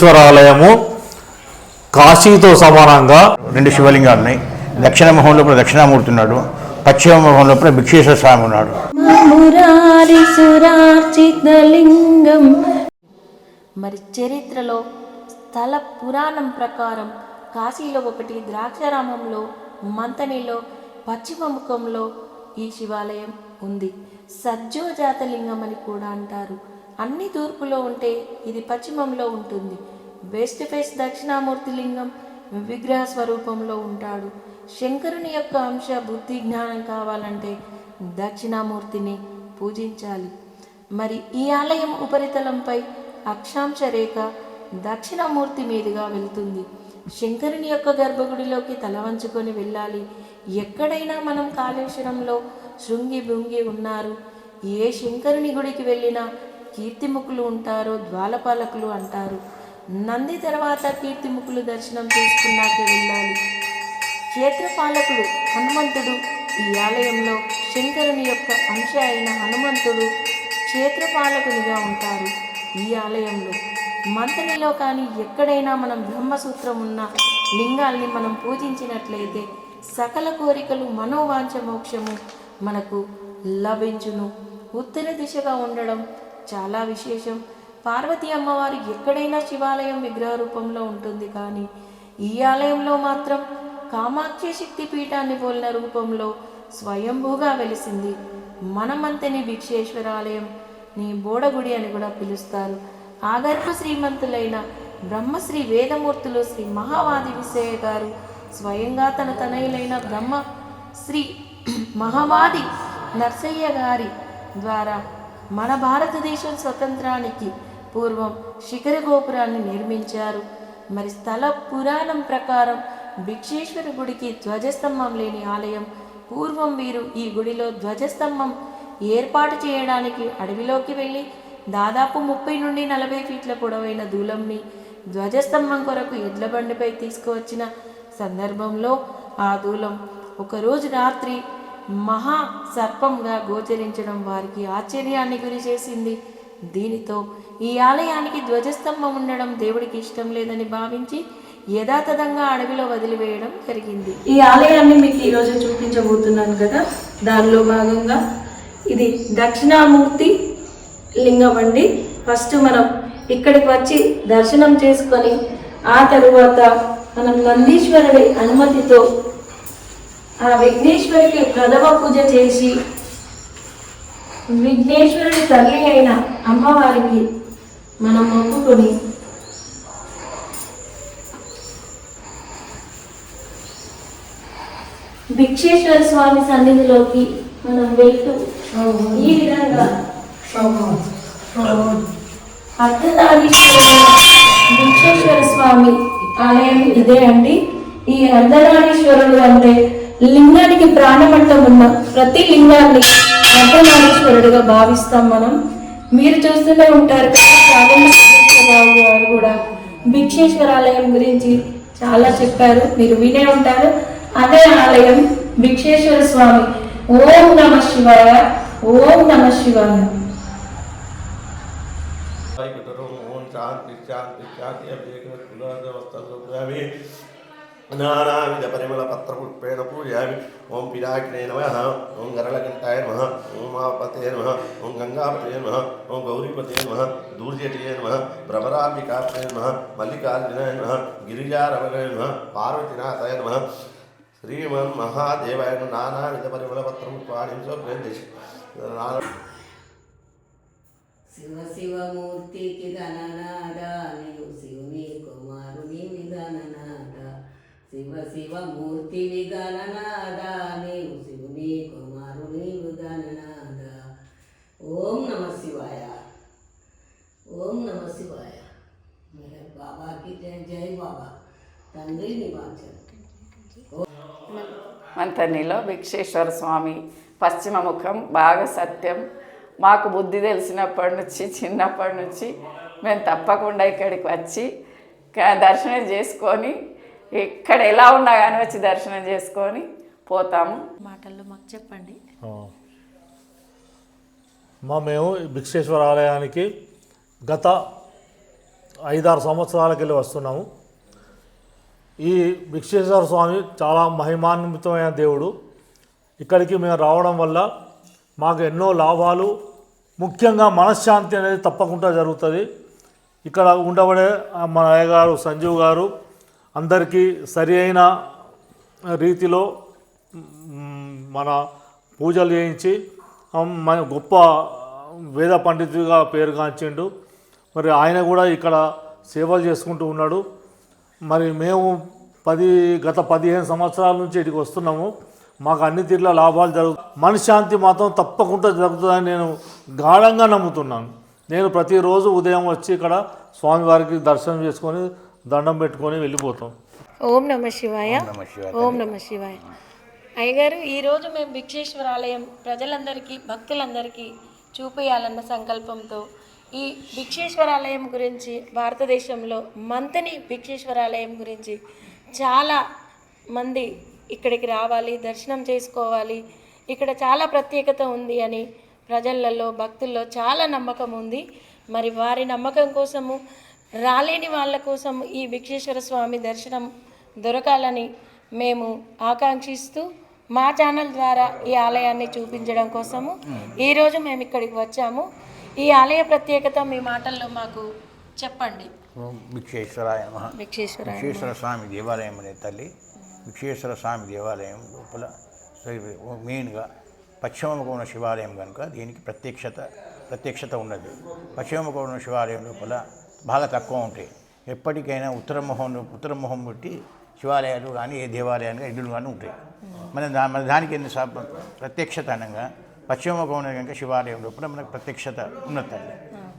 విశ్వేశ్వర ఆలయము కాశీతో సమానంగా రెండు శివలింగాలు ఉన్నాయి దక్షిణ మొహం లోపల దక్షిణామూర్తి ఉన్నాడు. పశ్చిమ మొహం లోపల భిక్షేశ్వర స్వామి ఉన్నాడు. మరి చరిత్రలో స్థల పురాణం ప్రకారం కాశీలో ఒకటి ద్రాక్షారామంలో మంతనిలో పశ్చిమ ముఖంలో ఈ శివాలయం ఉంది. సజ్జోజాతలింగం అని కూడా అంటారు. అన్ని తూర్పులో ఉంటే ఇది పశ్చిమంలో ఉంటుంది. వెస్ట్ ఫేస్ దక్షిణామూర్తి లింగం విగ్రహ స్వరూపంలో ఉంటాడు. శంకరుని యొక్క అంశ బుద్ధి జ్ఞానం కావాలంటే దక్షిణామూర్తిని పూజించాలి. మరి ఈ ఆలయం ఉపరితలంపై అక్షాంశ రేఖ దక్షిణామూర్తి మీదుగా వెళ్తుంది. శంకరుని యొక్క గర్భగుడిలోకి తల వంచుకొని వెళ్ళాలి. ఎక్కడైనా మనం కాళేశ్వరంలో శృంగి భృంగి ఉన్నారు. ఏ శంకరుని గుడికి వెళ్ళినా కీర్తిముఖులు ఉంటారో ద్వాలపాలకులు అంటారు. నంది తర్వాత కీర్తిముఖులు దర్శనం చేసుకున్నాక వెళ్ళాలి. క్షేత్రపాలకుడు హనుమంతుడు ఈ ఆలయంలో శంకరుని యొక్క అంశ అయిన హనుమంతుడు క్షేత్రపాలకునిగా ఉంటారు ఈ ఆలయంలో. మంతనిలో కానీ ఎక్కడైనా మనం బ్రహ్మసూత్రం ఉన్న లింగాల్ని మనం పూజించినట్లయితే సకల కోరికలు మనోవాంఛ మోక్షము మనకు లభించును. ఉత్తర దిశగా ఉండడం చాలా విశేషం. పార్వతీ అమ్మవారు ఎక్కడైనా శివాలయం విగ్రహ రూపంలో ఉంటుంది కానీ ఈ ఆలయంలో మాత్రం కామాక్షి శక్తి పీఠాన్ని పోలిన రూపంలో స్వయంభూగా వెలిసింది మనమంతని భిక్షేశ్వర ఆలయం. నీ బోడగుడి అని కూడా పిలుస్తారు. ఆగర్భ శ్రీమంతులైన బ్రహ్మశ్రీ వేదమూర్తులు శ్రీ మహావాది విశయ గారు స్వయంగా తన తనయులైన బ్రహ్మ శ్రీ మహావాది నర్సయ్య గారి ద్వారా మన భారతదేశం స్వతంత్రానికి పూర్వం శిఖర గోపురాన్ని నిర్మించారు. మరి స్థల పురాణం ప్రకారం భిక్షేశ్వర గుడికి ధ్వజస్తంభం లేని ఆలయం పూర్వం వీరు ఈ గుడిలో ధ్వజస్తంభం ఏర్పాటు చేయడానికి అడవిలోకి వెళ్ళి దాదాపు ముప్పై నుండి నలభై ఫీట్ల పొడవైన దూలంని ధ్వజస్తంభం కొరకు ఎడ్ల బండిపై తీసుకువచ్చిన సందర్భంలో ఆ దూలం ఒకరోజు రాత్రి మహా సర్పంగా గోచరించడం వారికి ఆశ్చర్యాన్ని గురి చేసింది దీనితో ఈ ఆలయానికి ధ్వజస్తంభం ఉండడం దేవుడికి ఇష్టం లేదని భావించి యథాతథంగా అడవిలో వదిలివేయడం జరిగింది. ఈ ఆలయాన్ని మీకు ఈరోజు చూపించబోతున్నాను కదా? దానిలో భాగంగా ఇది దక్షిణామూర్తి లింగం అండి. ఫస్ట్ మనం ఇక్కడికి వచ్చి దర్శనం చేసుకొని ఆ తరువాత మనం నందీశ్వరుడి అనుమతితో ఆ విఘ్నేశ్వరికి ప్రథమ పూజ చేసి విఘ్నేశ్వరుడి తల్లి అయిన అమ్మవారికి మనం మొక్కుకొని భిక్షేశ్వర స్వామి సన్నిధిలోకి మనం వెళ్తూ ఈ విధంగా అర్ధనారీశ్వర భిక్షేశ్వర స్వామి ఆలయం ఇదే అండి. ఈ అర్ధనారీశ్వరుడు అంటే లింగానికి ప్రాణమట్టం ఉన్న ప్రతి లింగాన్ని అర్ధనారీశ్వరుడుగా భావిస్తాం మనం. మీరు చూస్తూనే ఉంటారు కదా గారు కూడా. భిక్షేశ్వర ఆలయం గురించి చాలా చెప్పారు మీరు వినే ఉంటారు. అదే ఆలయం భిక్షేశ్వర స్వామి. ఓం నమ శివాయ ఓం నమ శివాయ. శాంతి శాంతి శాంతి నానావిధ పరిమళ పత్రపుష్పేణ పూజయామి ఓం పిరాకినే నమ ఓం గరళకంఠాయ నమ ఓం మాపతే నమ ఓం గంగాపతే నమ ఓం గౌరీపతే నమ దూర్జటియే నమ భ్రమరాంబికాపతే నమ మల్లికార్జునాయ నమ గిరిజారమణాయ నమ పార్వతీనాథాయ నమ శ్రీమన్ మహాదేవాయ నమః. నానావిధ పరిమళ పత్రపుష్పాణి సోగ్రదేశ్ నానా శివ శివమూర్తికి గణనాద నీవు శివుని కుమారుని గణనాద శివ శివ మూర్తి గణనాద నీవు శివుని కుమారుని నీవు గణనాద ఓం నమ శివాయ. ఓం నమ శివాయ. బాబాకి జై బాబా. తండ్రి నివాంచను మంతనిలో విక్షేశ్వర స్వామి పశ్చిమ ముఖం బాగా సత్యం. మాకు బుద్ధి తెలిసినప్పటి నుంచి చిన్నప్పటి నుంచి మేము తప్పకుండా ఇక్కడికి వచ్చి దర్శనం చేసుకొని ఇక్కడ ఎలా ఉన్నా కానీ వచ్చి దర్శనం చేసుకొని పోతాము. మాటల్లో మాకు చెప్పండి. మా మేము భిక్షేశ్వర ఆలయానికి గత ఐదారు సంవత్సరాలకెళ్ళి వస్తున్నాము. ఈ భిక్షేశ్వర స్వామి చాలా మహిమాన్వితమైన దేవుడు. ఇక్కడికి మేము రావడం వల్ల మాకు ఎన్నో లాభాలు ముఖ్యంగా మనశ్శాంతి అనేది తప్పకుండా జరుగుతుంది. ఇక్కడ ఉండబడే మన అయ్యగారు సంజీవ్ గారు అందరికీ సరి అయిన రీతిలో మన పూజలు చేయించి మన గొప్ప వేద పండితుడిగా పేరుగాంచిండు. మరి ఆయన కూడా ఇక్కడ సేవలు చేసుకుంటూ ఉన్నాడు. మరి మేము పది గత పదిహేను సంవత్సరాల నుంచి ఇక్కడికి వస్తున్నాము. మాకు అన్ని తీర్ల లాభాలు జరుగు మనశ్శాంతి మాత్రం తప్పకుండా జరుగుతుందని నేను గాఢంగా నమ్ముతున్నాను. నేను ప్రతిరోజు ఉదయం వచ్చి ఇక్కడ స్వామివారికి దర్శనం చేసుకొని దండం పెట్టుకొని వెళ్ళిపోతాం. ఓం నమ శివాయ. నమ శివాయ. ఓం నమ శివాయ. అయ్యగారు ఈరోజు మేము భిక్షేశ్వర ఆలయం ప్రజలందరికీ భక్తులందరికీ చూపించాలన్న సంకల్పంతో ఈ భిక్షేశ్వరాలయం గురించి భారతదేశంలో మంతని భిక్షేశ్వరాలయం గురించి చాలా మంది ఇక్కడికి రావాలి దర్శనం చేసుకోవాలి. ఇక్కడ చాలా ప్రత్యేకత ఉంది అని ప్రజలలో భక్తుల్లో చాలా నమ్మకం ఉంది. మరి వారి నమ్మకం కోసము రాలేని వాళ్ళ కోసం ఈ భిక్షేశ్వర స్వామి దర్శనం దొరకాలని మేము ఆకాంక్షిస్తూ మా ఛానల్ ద్వారా ఈ ఆలయాన్ని చూపించడం కోసము ఈరోజు మేము ఇక్కడికి వచ్చాము. ఈ ఆలయ ప్రత్యేకత మీ మాటల్లో మాకు చెప్పండి. భిక్షేశ్వర విశ్వేశ్వర స్వామి దేవాలయం అనే తల్లి విశ్వేశ్వర స్వామి దేవాలయం లోపల మెయిన్గా పశ్చిమముఖం ఉన్న శివాలయం కనుక దీనికి ప్రత్యక్షత ప్రత్యక్షత ఉన్నది. పశ్చిమముఖం ఉన్న శివాలయం లోపల బాగా తక్కువ ఉంటాయి. ఎప్పటికైనా ఉత్తర మొహం ఉత్తర మొహం పెట్టి శివాలయాలు కానీ ఏ దేవాలయాలు కానీ ఇల్లులు కానీ ఉంటాయి. మన దా మన దానికి ఎన్ని సా ప్రత్యక్షత అనగా పశ్చిమముఖం కనుక శివాలయం లోపల మనకు ప్రత్యక్షత ఉన్నది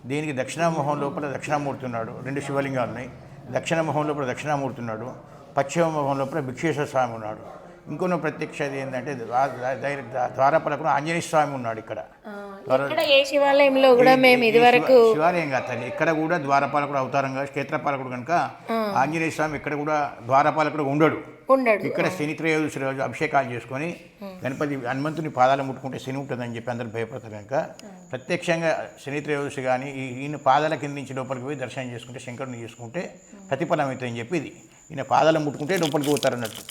దీనికి దక్షిణాముఖం లోపల దక్షిణామూర్తి ఉన్నాడు. రెండు శివలింగాలు ఉన్నాయి. దక్షిణముఖం లోపల దక్షిణామూర్తి ఉన్నాడు. పశ్చిమముఖం లోపల భిక్షేశ్వర స్వామి ఉన్నాడు. ఇంకొన్న ప్రత్యక్షత ఏంటంటే ద్వా- ఆంజనేయ స్వామి ఉన్నాడు ఇక్కడ. ఇక్కడ ఏ శివాలయంలో కూడా మేము ఇదివరకు శివ- శివాలయం కాదు తల్లి. ఇక్కడ కూడా ద్వారపాలకుడు అవతారంగా క్షేత్రపాలకుడు కనుక ఆంజనేయ స్వామి ఇక్కడ కూడా ద్వారపాలకుడు ఉండడు. ఉండడు. ఇక్కడ శని త్రయోదశి రోజు అభిషేకాలు చేసుకొని గణపతి హనుమంతుని పాదాలు ముట్టుకుంటే శని ఉంటుందని చెప్పి అందరూ భయపడతారు కనుక ప్రత్యక్షంగా శని త్రయోదశి కానీ ఈయన పాదాల కింద నుంచి లోపలికి పోయి దర్శనం చేసుకుంటే శంకరుని చేసుకుంటే ప్రతిఫలం అవుతుందని చెప్పి ఇది. ఈయన పాదాలు ముట్టుకుంటే లోపలికి పోతారు అన్నట్టు.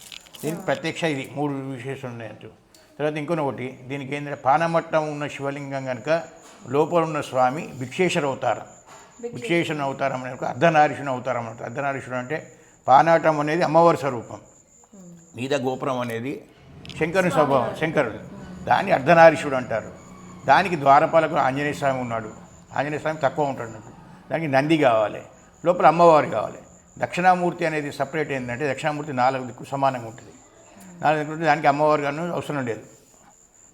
దీనికి ప్రత్యక్ష ఇది. మూడు విశేషాలు ఉన్నాయన్నట్టు తర్వాత ఇంకొన ఒకటి దీనికి ఏంటంటే పానమట్టం ఉన్న శివలింగం కనుక లోపల ఉన్న స్వామి భిక్షేశ్వర అవతారం భిక్షేశ్వర అవతారం అనే అర్ధనారీశ్వరుని అవతారం అంటారు అర్ధనారీశ్వరుడు అంటే పానాటం అనేది అమ్మవారి స్వరూపం. మీద గోపురం అనేది శంకరుని స్వభావం శంకరుడు. దాన్ని అర్ధనారీశ్వరుడు అంటారు. దానికి ద్వారపాలకు ఆంజనేయ స్వామి ఉన్నాడు. ఆంజనేయ స్వామి తక్కువ ఉంటాడు దానికి నంది కావాలి. లోపల అమ్మవారు కావాలి. దక్షిణామూర్తి అనేది సపరేట్ ఏంటంటే దక్షిణామూర్తి నాలుగు దిక్కు సమానంగా ఉంటుంది. దానికి అమ్మవారు కానీ అవసరం లేదు.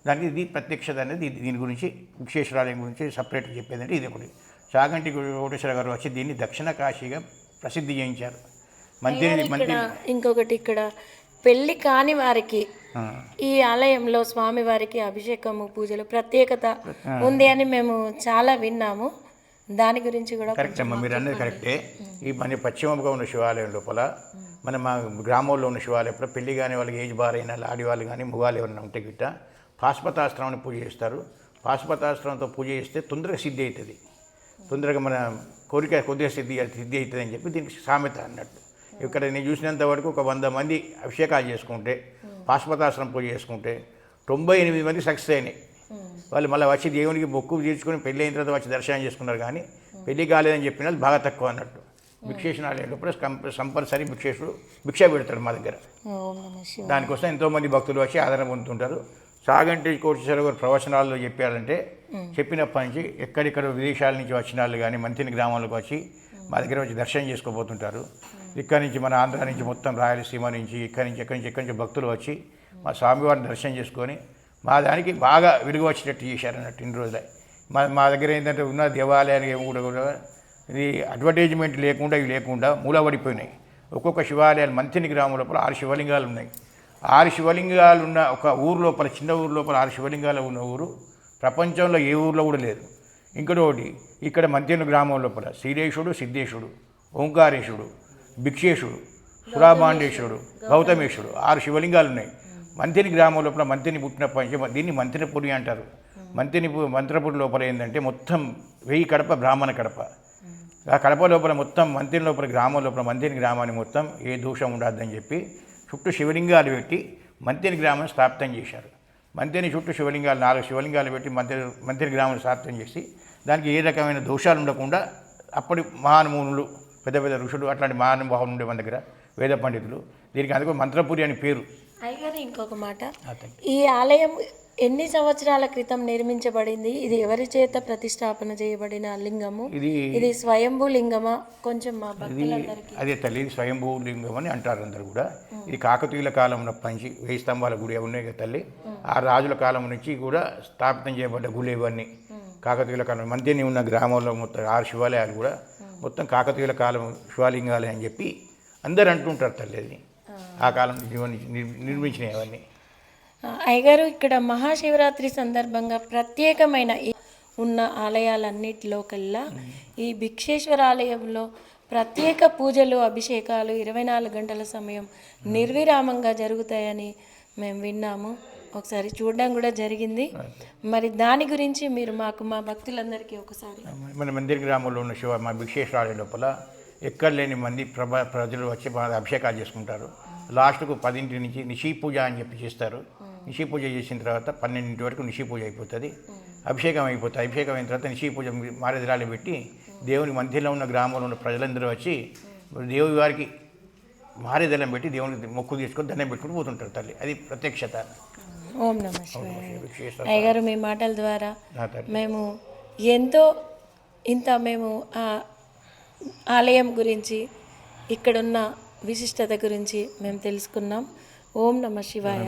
దానికి ఇది ప్రత్యక్షత అనేది దీని గురించి విశ్వేశ్వరాలయం గురించి సపరేట్ చెప్పేదంటే ఇది ఒకటి. చాగంటి కోటేశ్వర గారు వచ్చి దీన్ని దక్షిణ కాశీగా ప్రసిద్ధి చేయించారు. మంత్రి ఇంకొకటి ఇక్కడ. పెళ్ళి కాని వారికి. ఈ ఆలయంలో స్వామి వారికి అభిషేకము పూజలు ప్రత్యేకత ఉంది అని మేము చాలా విన్నాము. దాని గురించి కూడా కరెక్ట్ అమ్మా మీరు అన్నది కరెక్టే. ఈ మన పశ్చిమముగా ఉన్న శివాలయం లోపల మన మా గ్రామంలో ఉన్న శివాలయంలో పెళ్ళి కాని వాళ్ళకి ఏజ్ బారైన ఆడివాళ్ళు కానీ ముగాలు ఎవరైనా ఉంటే గిట్ట పాశుపతాస్త్రాన్ని పూజ చేస్తారు. పాశుపతాస్త్రంతో పూజ చేస్తే తొందరగా సిద్ధి అవుతుంది తొందరగా మన కోరిక కొద్దిగా సిద్ధి సిద్ధి అవుతుంది అని చెప్పి దీనికి సామెత అన్నట్టు. ఇక్కడ నేను చూసినంత వరకు ఒక వంద మంది అభిషేకాలు చేసుకుంటే పాశుపతాస్త్రం పూజ చేసుకుంటే తొంభై ఎనిమిది మంది సక్సెస్ అయినాయి. వాళ్ళు మళ్ళీ వచ్చి దేవునికి మొక్కు తీర్చుకొని పెళ్ళి అయిన తర్వాత వచ్చి దర్శనం చేసుకున్నారు కానీ పెళ్ళి కాలేదని చెప్పిన వాళ్ళు బాగా తక్కువ అన్నట్టు. భిక్షేషణ ఆలయంలో కంప కంపల్సరీ భిక్షేషుడు భిక్ష పెడతాడు మా దగ్గర. దానికోసం ఎంతోమంది భక్తులు వచ్చి ఆదరణ పొందుతుంటారు. సాగంటి కోటేశ్వర గారు ప్రవచనాల్లో చెప్పారంటే చెప్పినప్పటి నుంచి ఎక్కడెక్కడ విదేశాల నుంచి వచ్చిన వాళ్ళు కానీ మంతిని గ్రామాలకు వచ్చి మా దగ్గర వచ్చి దర్శనం చేసుకోబోతుంటారు. ఇక్కడి నుంచి మన ఆంధ్ర నుంచి మొత్తం రాయలసీమ నుంచి ఇక్కడి నుంచి ఎక్కడి నుంచి ఎక్కడి నుంచి భక్తులు వచ్చి మా స్వామివారిని దర్శనం చేసుకొని మా దానికి బాగా విలువ వచ్చేటట్టు చేశారు అన్నట్టు ఇన్ని రోజులే. మా మా దగ్గర ఏంటంటే ఉన్న దేవాలయానికి ఏమి కూడా ఇది అడ్వర్టైజ్మెంట్ లేకుండా ఇవి లేకుండా మూలబడిపోయినాయి. ఒక్కొక్క శివాలయాలు మంతిని గ్రామం లోపల ఆరు శివలింగాలు ఉన్నాయి. ఆరు శివలింగాలు ఉన్న ఒక ఊరు లోపల చిన్న ఊరు లోపల ఆరు శివలింగాలు ఉన్న ఊరు ప్రపంచంలో ఏ ఊరిలో కూడా లేదు. ఇంకొకటి ఇక్కడ మంతేను గ్రామం లోపల శ్రీరేశుడు సిద్ధేశుడు ఓంకారేశుడు భిక్షేశుడు సురాభాండేశ్వరుడు గౌతమేశ్వరుడు ఆరు శివలింగాలు ఉన్నాయి. మంతిని గ్రామం లోపల మంతిని పుట్టినప్పటి దీన్ని మంతినపురి అంటారు. మంతిని మంత్రపురి లోపల ఏంటంటే మొత్తం వెయ్యి కడప బ్రాహ్మణ కడప. ఆ కడప లోపల మొత్తం మంత్రి లోపల గ్రామం లోపల మందిని గ్రామాన్ని మొత్తం ఏ దోషం ఉండద్దని చెప్పి చుట్టూ శివలింగాలు పెట్టి మంతిని గ్రామం స్థాపితం చేశారు. మంతిని చుట్టూ శివలింగాలు నాలుగు శివలింగాలు పెట్టి మంత్రి మంతిని గ్రామం స్థాపితం చేసి దానికి ఏ రకమైన దోషాలు ఉండకుండా అప్పటి మహానుమూనులు పెద్ద పెద్ద ఋషులు అట్లాంటి మహానుభావులు ఉండే మన దగ్గర వేద పండితులు. దీనికి అందుకు మంత్రపురి అని పేరు. అయ్యగారు ఇంకొక మాట. ఈ ఆలయం ఎన్ని సంవత్సరాల క్రితం నిర్మించబడింది? ఇది ఎవరి చేత ప్రతిష్టాపన చేయబడిన లింగము? ఇది ఇది స్వయంభూ లింగమా? కొంచెం మా భక్తులందరికీ. అదే తల్లి స్వయంభూ లింగం అని అంటారు అందరు కూడా. ఇది కాకతీయుల కాలంలో పంచి వెయ్యి స్తంభాల గుడి ఉన్నాయి కదా తల్లి. ఆ రాజుల కాలం నుంచి కూడా స్థాపితం చేయబడ్డ గుళ్ళు ఇవన్నీ. కాకతీయుల కాలం మంతిని ఉన్న గ్రామంలో మొత్తం ఆరు శివాలయాలు కూడా మొత్తం కాకతీయుల కాలం శివలింగాలే అని చెప్పి అందరు అంటుంటారు తల్లి అది. ఆ కాలం నిర్మించినవి అవన్నీ. అయ్యగారు ఇక్కడ మహాశివరాత్రి సందర్భంగా ప్రత్యేకమైన ఉన్న ఆలయాలన్నిటిలో కల్లా ఈ భిక్షేశ్వర ఆలయంలో ప్రత్యేక పూజలు అభిషేకాలు ఇరవై నాలుగు గంటల సమయం నిర్విరామంగా జరుగుతాయని మేము విన్నాము. ఒకసారి చూడడం కూడా జరిగింది. మరి దాని గురించి మీరు మాకు మా భక్తులందరికీ ఒకసారి మన మందిర గ్రామంలో ఉన్న శివ మా విశేషాలయ లోపల ఎక్కడ లేని మంది ప్రభ ప్రజలు వచ్చి అభిషేకాలు చేసుకుంటారు. లాస్ట్కు పదింటి నుంచి నిషి పూజ అని చెప్పి చేస్తారు. నిషి పూజ చేసిన తర్వాత పన్నెండింటి వరకు నిషి పూజ అయిపోతుంది. అభిషేకం అయిపోతుంది. అభిషేకం అయిన తర్వాత నిషి పూజ మారేదిరాలు పెట్టి దేవుని మధ్యలో ఉన్న గ్రామంలో ఉన్న ప్రజలందరూ వచ్చి దేవుని వారికి మారేదలం పెట్టి దేవునికి మొక్కు తీసుకొని దండం పెట్టుకుని పోతుంటారు తల్లి. అది ప్రత్యక్షత. ఓం నమ అయ్యగారు మీ మాటల ద్వారా మేము ఎంతో ఇంత మేము ఆ ఆలయం గురించి ఇక్కడున్న విశిష్టత గురించి మేము తెలుసుకున్నాం. ఓం నమ శివాయ.